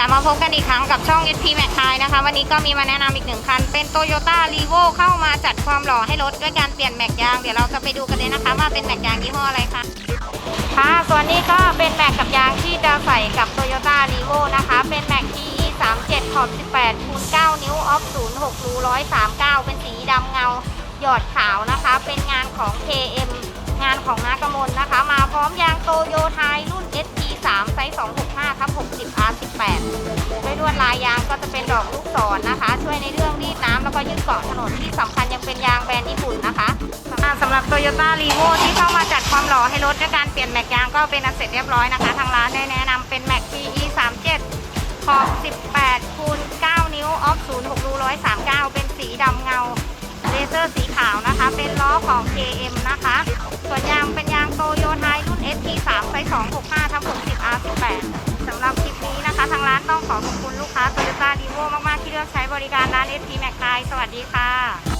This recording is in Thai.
กลับมาพบกันอีกครั้งกับช่อง SP Max ไทยนะคะ วันนี้ก็มีมาแนะนำอีกหนึ่งคัน เป็น Toyota r e v o เข้ามาจัดความหล่อให้รถด้วยการเปลี่ยนแม็กยาง เดี๋ยวเราจะไปดูกันเลยนะคะว่าเป็นแม็กยางยี่ห้ออะไรคะค่ะส่วนนี้ก็เป็นแม็กกับยางที่จะใส่กับ Toyota r e v o นะคะ เป็นแม็ก TE 37ขอบ18คูณ9นิ้วออฟ06รู139 เป็นสีดำเงา หยอดขาวนะคะ เป็นงานของ KM งานของนากมลนะคะ มาพร้อมยางโตโยไทยรุ่น 3 ไซส์ 265ทับ60 R18 ด้วยลวดลายยางก็จะเป็นดอกลูกศรนะคะ ช่วยในเรื่องรีดน้ำแล้วก็ยืดเกาะถนนที่สำคัญยังเป็นยางแบรนด์ญี่ปุ่นนะคะสำหรับ Toyota r e v o ที่เข้ามาจัดความหล่อให้รถด้วยการเปลี่ยนแม็กยางก็เป็นอันเสร็จเรียบร้อยนะคะ ทางร้านได้แนะนำเป็นแม็ก PE 37ขอบ18คูณ9นิ้วออฟ06รู139 เป็นสีดำเงาเลเซอร์สีขาวนะคะ เป็นล้อของ KM นะคะ ส่วนยางเป็นยางโตโยไทยรุ่น SP3 ไซส์265 ขอขอบคุณลูกค้าโตโยต้าดีโวมาก ๆ ที่เลือกใช้บริการร้าน SP Mac ไทยสวัสดีค่ะ